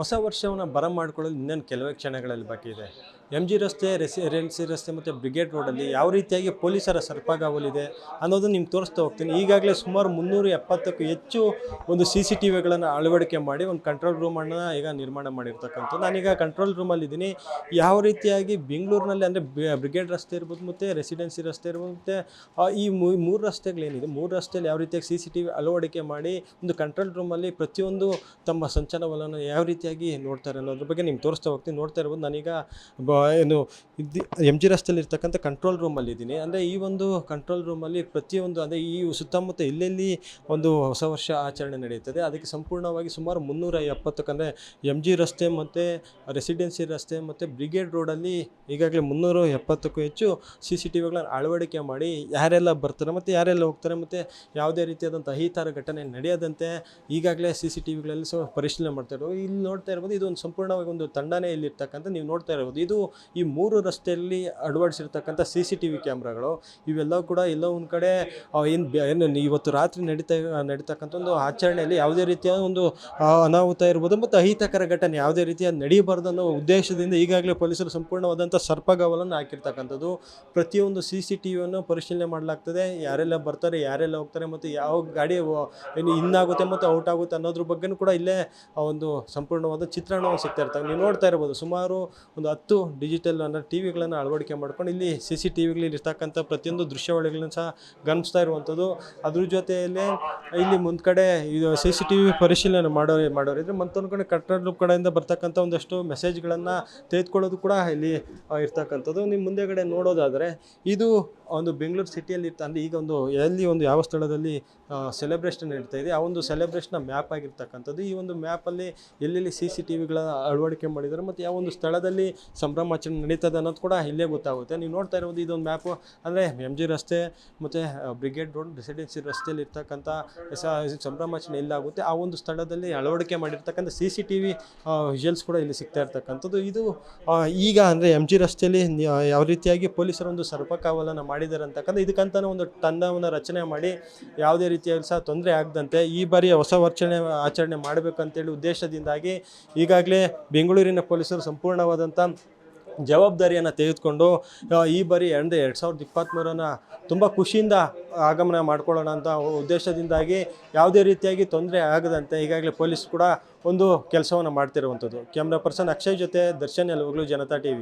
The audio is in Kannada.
ಹೊಸ ವರ್ಷವನ್ನು ಬರ ಮಾಡ್ಕೊಳ್ಳಲು ಇನ್ನೊಂದು ಕೆಲವೇ ಕ್ಷಣಗಳಲ್ಲಿ ಬಾಕಿ ಇದೆ. ಎಂ ಜಿ ರಸ್ತೆ, ರೆಸಿ ರೆನ್ಸಿ ರಸ್ತೆ ಮತ್ತು ಬ್ರಿಗೇಡ್ ರೋಡಲ್ಲಿ ಯಾವ ರೀತಿಯಾಗಿ ಪೊಲೀಸರ ಸರ್ಪಾಗಲಿದೆ ಅನ್ನೋದನ್ನು ನಿಮ್ಗೆ ತೋರಿಸ್ತಾ ಹೋಗ್ತೀನಿ. ಈಗಾಗಲೇ ಸುಮಾರು ಮುನ್ನೂರ ಎಪ್ಪತ್ತಕ್ಕೂ ಹೆಚ್ಚು ಒಂದು ಸಿ ಸಿ ಟಿ ವಿಗಳನ್ನು ಅಳವಡಿಕೆ ಮಾಡಿ ಒಂದು ಕಂಟ್ರೋಲ್ ರೂಮನ್ನು ಈಗ ನಿರ್ಮಾಣ ಮಾಡಿರ್ತಕ್ಕಂಥ ನಾನೀಗ ಕಂಟ್ರೋಲ್ ರೂಮಲ್ಲಿದ್ದೀನಿ ಯಾವ ರೀತಿಯಾಗಿ ಬೆಂಗಳೂರಿನಲ್ಲಿ ಅಂದರೆ ಬ್ರಿಗೇಡ್ ರಸ್ತೆ ಇರ್ಬೋದು ಮತ್ತು ರೆಸಿಡೆನ್ಸಿ ರಸ್ತೆ ಇರ್ಬೋದು ಮತ್ತು ಈ ಮೂರು ರಸ್ತೆಗಳೇನಿದೆ, ಮೂರು ರಸ್ತೆಯಲ್ಲಿ ಯಾವ ರೀತಿಯಾಗಿ ಸಿ ಸಿ ಟಿ ವಿ ಅಳವಡಿಕೆ ಮಾಡಿ ಒಂದು ಕಂಟ್ರೋಲ್ ರೂಮಲ್ಲಿ ಪ್ರತಿಯೊಂದು ತಮ್ಮ ಸಂಚಲನವನ್ನು ಯಾವ ರೀತಿಯಾಗಿ ನೋಡ್ತಾರೆ ಅನ್ನೋದ್ರ ಬಗ್ಗೆ ನಿಮ್ಗೆ ತೋರಿಸ್ತಾ ಹೋಗ್ತೀನಿ. ನೋಡ್ತಾ ಇರ್ಬೋದು. ನಾನೀಗ ಬ ಏನು ಎಂ ಜಿ ರಸ್ತೆಯಲ್ಲಿ ಇರ್ತಕ್ಕಂಥ ಕಂಟ್ರೋಲ್ ರೂಮಲ್ಲಿ ಇದ್ದೀನಿ. ಅಂದರೆ ಈ ಒಂದು ಕಂಟ್ರೋಲ್ ರೂಮಲ್ಲಿ ಪ್ರತಿಯೊಂದು, ಅಂದರೆ ಈ ಸುತ್ತಮುತ್ತ ಎಲ್ಲೆಲ್ಲಿ ಒಂದು ಹೊಸ ವರ್ಷ ಆಚರಣೆ ನಡೆಯುತ್ತದೆ, ಅದಕ್ಕೆ ಸಂಪೂರ್ಣವಾಗಿ ಸುಮಾರು ಮುನ್ನೂರ ಎಪ್ಪತ್ತಕ್ಕಂದರೆ ಎಂ ಜಿ ರಸ್ತೆ ಮತ್ತು ರೆಸಿಡೆನ್ಸಿ ರಸ್ತೆ ಮತ್ತು ಬ್ರಿಗೇಡ್ ರೋಡಲ್ಲಿ ಈಗಾಗಲೇ ಮುನ್ನೂರ ಎಪ್ಪತ್ತಕ್ಕೂ ಹೆಚ್ಚು ಸಿ ಸಿ ಟಿ ವಿಗಳನ್ನು ಅಳವಡಿಕೆ ಮಾಡಿ ಯಾರೆಲ್ಲ ಬರ್ತಾರೆ ಮತ್ತು ಯಾರೆಲ್ಲ ಹೋಗ್ತಾರೆ ಮತ್ತು ಯಾವುದೇ ರೀತಿಯಾದಂಥ ಅಹಿತಾರ ಘಟನೆ ನಡೆಯದಂತೆ ಈಗಾಗಲೇ ಸಿ ಸಿ ಟಿ ವಿಗಳಲ್ಲಿ ಸಹ ಪರಿಶೀಲನೆ ಮಾಡ್ತಾ ಇರೋದು ಇಲ್ಲಿ ನೋಡ್ತಾ ಇರ್ಬೋದು ಒಂದು ಸಂಪೂರ್ಣವಾಗಿ ಒಂದು ತಂಡನೇ ಇಲ್ಲಿರ್ತಕ್ಕಂಥ, ನೀವು ನೋಡ್ತಾ ಇರ್ಬೋದು. ಇದು ಈ ಮೂರು ರಸ್ತೆಯಲ್ಲಿ ಅಳವಡಿಸಿರ್ತಕ್ಕಂಥ ಸಿ ಸಿ ಟಿ ವಿ ಕ್ಯಾಮ್ರಾಗಳು ಇವೆಲ್ಲ ಕೂಡ ಎಲ್ಲೋ ಒಂದು ಕಡೆ ಏನು ಏನು ಇವತ್ತು ರಾತ್ರಿ ನಡೀತಾ, ನಡೀತಕ್ಕಂಥ ಒಂದು ಆಚರಣೆಯಲ್ಲಿ ಯಾವುದೇ ರೀತಿಯ ಒಂದು ಅನಾಹುತ ಇರ್ಬೋದು ಮತ್ತು ಅಹಿತಕರ ಘಟನೆ ಯಾವುದೇ ರೀತಿಯ ನಡೀಬಾರ್ದು ಅನ್ನೋ ಉದ್ದೇಶದಿಂದ ಈಗಾಗಲೇ ಪೊಲೀಸರು ಸಂಪೂರ್ಣವಾದಂಥ ಸರ್ಪಗಾವಲನ್ನು ಹಾಕಿರ್ತಕ್ಕಂಥದ್ದು. ಪ್ರತಿಯೊಂದು ಸಿ ಸಿ ಟಿ ವಿಯನ್ನು ಪರಿಶೀಲನೆ ಮಾಡಲಾಗ್ತದೆ. ಯಾರೆಲ್ಲ ಬರ್ತಾರೆ, ಯಾರೆಲ್ಲ ಹೋಗ್ತಾರೆ ಮತ್ತು ಯಾವ ಗಾಡಿ ಏನು ಇನ್ನಾಗುತ್ತೆ ಮತ್ತು ಔಟ್ ಆಗುತ್ತೆ ಅನ್ನೋದ್ರ ಬಗ್ಗೆನೂ ಕೂಡ ಇಲ್ಲೇ ಆ ಒಂದು ಸಂಪೂರ್ಣವಾದ ಚಿತ್ರಣವನ್ನು ಸಿಗ್ತಾ ಇರ್ತವೆ. ನೀವು ನೋಡ್ತಾ ಇರ್ಬೋದು ಸುಮಾರು ಒಂದು ಹತ್ತು ಡಿಜಿಟಲ್ ಅಂದರೆ ಟಿ ವಿಗಳನ್ನು ಅಳವಡಿಕೆ ಮಾಡ್ಕೊಂಡು ಇಲ್ಲಿ ಸಿ ಸಿ ಟಿ ವಿಗಳಲ್ಲಿ ಇರ್ತಕ್ಕಂಥ ಪ್ರತಿಯೊಂದು ದೃಶ್ಯಾವಳಿಗಳನ್ನು ಸಹ ಗಮನಿಸ್ತಾ ಇರುವಂಥದ್ದು. ಅದ್ರ ಜೊತೆಯಲ್ಲೇ ಇಲ್ಲಿ ಮುಂದ್ ಕಡೆ ಇದು ಸಿ ಸಿ ಟಿ ವಿ ಪರಿಶೀಲನೆ ಮಾಡೋ ಮಾಡೋರಿದ್ರೆ ಮತ್ತೊಂದು ಕಡೆ ಕಟ್ಟಡ ಕಡೆಯಿಂದ ಬರ್ತಕ್ಕಂಥ ಒಂದಷ್ಟು ಮೆಸೇಜ್ಗಳನ್ನು ತೆಗೆದುಕೊಳ್ಳೋದು ಕೂಡ ಇಲ್ಲಿ ಇರ್ತಕ್ಕಂಥದ್ದು. ನಿಮ್ಮ ಮುಂದೆಗಡೆ ನೋಡೋದಾದರೆ ಇದು ಒಂದು ಬೆಂಗಳೂರು ಸಿಟಿಯಲ್ಲಿ ಇರ್ತ ಅಂದರೆ ಈಗ ಒಂದು ಎಲ್ಲಿ ಒಂದು ಯಾವ ಸ್ಥಳದಲ್ಲಿ ಸೆಲೆಬ್ರೇಷನ್ ನಡೀತಾ ಇದೆ, ಆ ಒಂದು ಸೆಲೆಬ್ರೇಷನ್ನ ಮ್ಯಾಪ್ ಆಗಿರ್ತಕ್ಕಂಥದ್ದು. ಈ ಒಂದು ಮ್ಯಾಪಲ್ಲಿ ಎಲ್ಲೆಲ್ಲಿ ಸಿ ಸಿ ಟಿ ವಿಗಳ ಅಳವಡಿಕೆ ಮಾಡಿದ್ದಾರೆ ಮತ್ತು ಯಾವ ಒಂದು ಸ್ಥಳದಲ್ಲಿ ಸಂಭ್ರಮಾಚರಣೆ ನಡೀತದೆ ಅನ್ನೋದು ಕೂಡ ಇಲ್ಲೇ ಗೊತ್ತಾಗುತ್ತೆ. ನೀವು ನೋಡ್ತಾ ಇರೋದು ಇದೊಂದು ಮ್ಯಾಪು ಅಂದರೆ ಎಂ ಜಿ ರಸ್ತೆ ಮತ್ತು ಬ್ರಿಗೇಡ್ ರೋಡ್ ರೆಸಿಡೆನ್ಸಿ ರಸ್ತೆಯಲ್ಲಿ ಇರ್ತಕ್ಕಂಥ ಸಂಭ್ರಮಾಚರಣೆ ಎಲ್ಲಾಗುತ್ತೆ ಆ ಒಂದು ಸ್ಥಳದಲ್ಲಿ ಅಳವಡಿಕೆ ಮಾಡಿರ್ತಕ್ಕಂಥ C C T V visuals ಕೂಡ ಇಲ್ಲಿ ಸಿಗ್ತಾ ಇರ್ತಕ್ಕಂಥದ್ದು. ಇದು ಈಗ ಅಂದರೆ ಎಂ ಜಿ ರಸ್ತೆಯಲ್ಲಿ ಯಾವ ರೀತಿಯಾಗಿ ಪೊಲೀಸರು ಒಂದು ಸರ್ಪಕಾವಲನ್ನು ಮಾಡಿದ್ದಾರೆ ಅಂತಕ್ಕಂಥ ಇದಕ್ಕಂತಲೇ ಒಂದು ತಂಡವನ್ನು ರಚನೆ ಮಾಡಿ ಯಾವುದೇ ರೀತಿಯಲ್ಲಿ ಸಹ ತೊಂದರೆ ಆಗದಂತೆ ಈ ಬಾರಿ ಹೊಸ ವರ್ಷಣೆ ಆಚರಣೆ ಮಾಡಬೇಕಂತೇಳಿ ಉದ್ದೇಶದಿಂದಾಗಿ ಈಗಾಗಲೇ ಬೆಂಗಳೂರಿನ ಪೊಲೀಸರು ಸಂಪೂರ್ಣವಾದಂಥ ಜವಾಬ್ದಾರಿಯನ್ನು ತೆಗೆದುಕೊಂಡು ಈ ಬಾರಿ ಎರಡು ಎರಡು ಸಾವಿರದ ಇಪ್ಪತ್ತ್ಮೂರನ್ನು ತುಂಬ ಖುಷಿಯಿಂದ ಆಗಮನ ಮಾಡ್ಕೊಳ್ಳೋಣ ಅಂತ ಉದ್ದೇಶದಿಂದಾಗಿ ಯಾವುದೇ ರೀತಿಯಾಗಿ ತೊಂದರೆ ಆಗದಂತೆ ಈಗಾಗಲೇ ಪೊಲೀಸ್ ಕೂಡ ಒಂದು ಕೆಲಸವನ್ನು ಮಾಡ್ತಿರುವಂಥದ್ದು. ಕ್ಯಾಮ್ರಾ ಪರ್ಸನ್ ಅಕ್ಷಯ್ ಜೊತೆ ದರ್ಶನ್ ಎಲ್ಲವಾಗಲೂ ಜನತಾ ಟಿ